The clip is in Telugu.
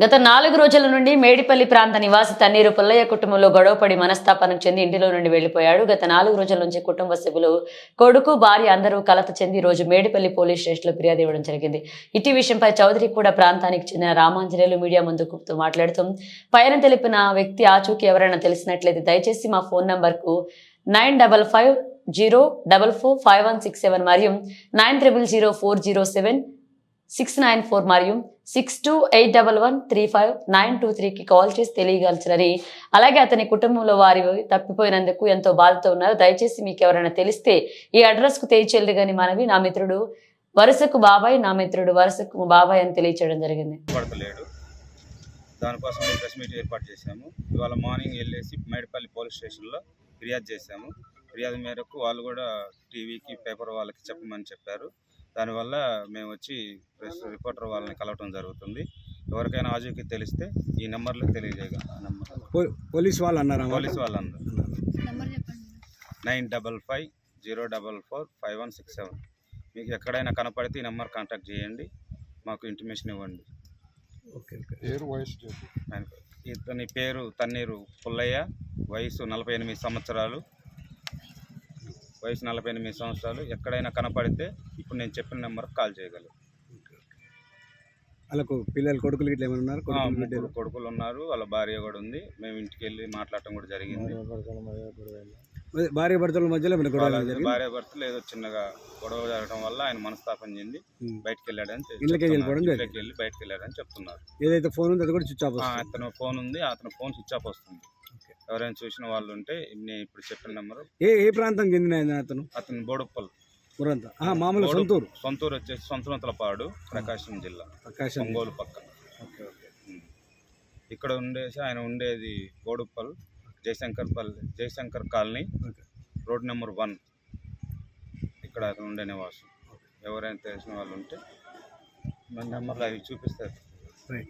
గత నాలుగు రోజుల నుండి మేడిపల్లి ప్రాంత నివాసి తన్నీరు పుల్లయ్య కుటుంబంలో గొడవపడి మనస్తాపనం చెంది ఇంటిలో నుండి వెళ్ళిపోయాడు గత నాలుగు రోజుల నుంచి కుటుంబ సభ్యులు కొడుకు భార్య అందరూ కలత చెంది రోజు మేడిపల్లి పోలీస్ స్టేషన్లో ఫిర్యాదు ఇవ్వడం జరిగింది. ఇటీ విషయంపై చౌదరి కూడా ప్రాంతానికి చెందిన రామాంజనేయులు మీడియా ముందుకు మాట్లాడుతూ పైన తెలిపిన వ్యక్తి ఆచూకీ ఎవరైనా తెలిసినట్లయితే దయచేసి మా ఫోన్ నంబర్కు nine double five zero double four five one six seven మరియు nine triple zero four zero seven six nine four మరియు six two eight double one three five nine two త్రీకి కాల్ చేసి తెలియగలచరని అలాగే అతని కుటుంబంలో వారి తప్పిపోయినందుకు ఎంతో బాధతో ఉన్నారు. దయచేసి మీకు ఎవరైనా తెలిస్తే ఈ అడ్రస్కు తెలియచేయలేదు కానీ మనవి నా మిత్రుడు వరుసకు బాబాయ్ నా మిత్రుడు వరుసకు బాబాయ్ అని తెలియచేయడం జరిగింది. దానికోసం ప్రెస్ మీట్ ఏర్పాటు చేశాము. ఇవాళ మార్నింగ్ వెళ్ళేసి మేడపల్లి పోలీస్ స్టేషన్లో ఫిర్యాదు చేశాము. ఫిర్యాదు మేరకు వాళ్ళు కూడా టీవీకి పేపర్ వాళ్ళకి చెప్పమని చెప్పారు. దానివల్ల మేము వచ్చి ప్రెస్ రిపోర్టర్ వాళ్ళని కలవటం జరుగుతుంది. ఎవరికైనా ఆజుకి తెలిస్తే ఈ నెంబర్లో తెలియజేయగలం ఆ నెంబర్ పో- పోలీస్ వాళ్ళు? అన్నారా పోలీస్ నెంబర్ చెప్పండి. Nine double five zero double four five one six seven. మీకు ఎక్కడైనా కనపడితే ఈ నెంబర్ కాంటాక్ట్ చేయండి. మాకు ఇంటిమేషన్ ఇవ్వండి. ఇతని పేరు తన్నీరు పుల్లయ్య. వయసు నలభై ఎనిమిది సంవత్సరాలు. వయసు నలభై ఎనిమిది సంవత్సరాలు ఎక్కడైనా కనపడితే ఇప్పుడు నేను చెప్పిన నెంబర్కి కాల్ చేయగలరు వాళ్ళకు పిల్లలు కొడుకులు ఇట్లా ఏమైనా ఉన్నారు? కొడుకులు ఉన్నారు వాళ్ళ భార్య కూడా ఉంది. మేము ఇంటికి వెళ్ళి మాట్లాడటం కూడా జరిగింది. భార్య భర్తల మధ్యలో భార్య భర్తలు ఏదో చిన్నగా గొడవ జరగడం వల్ల ఆయన మనస్తాపం చెంది. బయటికి వెళ్ళాడని ఇళ్ళకి. వెళ్ళిపోవడం. వెళ్ళి బయటికి వెళ్ళాడని చెప్తున్నారు. ఏదైతే ఫోన్ ఉందో అది కూడా స్విచ్ ఆఫ్ అతను ఫోన్ ఉంది అతను ఫోన్ స్విచ్ ఆఫ్ వస్తుంది. ఎవరైనా చూసిన వాళ్ళు ఉంటే నేను ఇప్పుడు చెప్పిన నెంబర్. ఏ ఏ ప్రాంతం చెందిన ఆయన అతను? అతను బోడుప్పల్. ఊరంతా. ఆ, మామూలు బోడు- సొంతూరు. సొంతూరు వచ్చేసి సొంతనతలపాడు ప్రకాశం జిల్లా. ప్రకాశం ఒంగోలు పక్కన ఓకే ఓకే. ఇక్కడ ఉండేసి ఆయన ఉండేది Boduppal Jayashankar Palli Jayashankar colony okay. Road number one. ఇక్కడ అతను ఉండే నివాసం. ఎవరైనా తెలిసిన వాళ్ళు ఉంటే మన నెంబర్లో అవి చూపిస్తారు. రైట్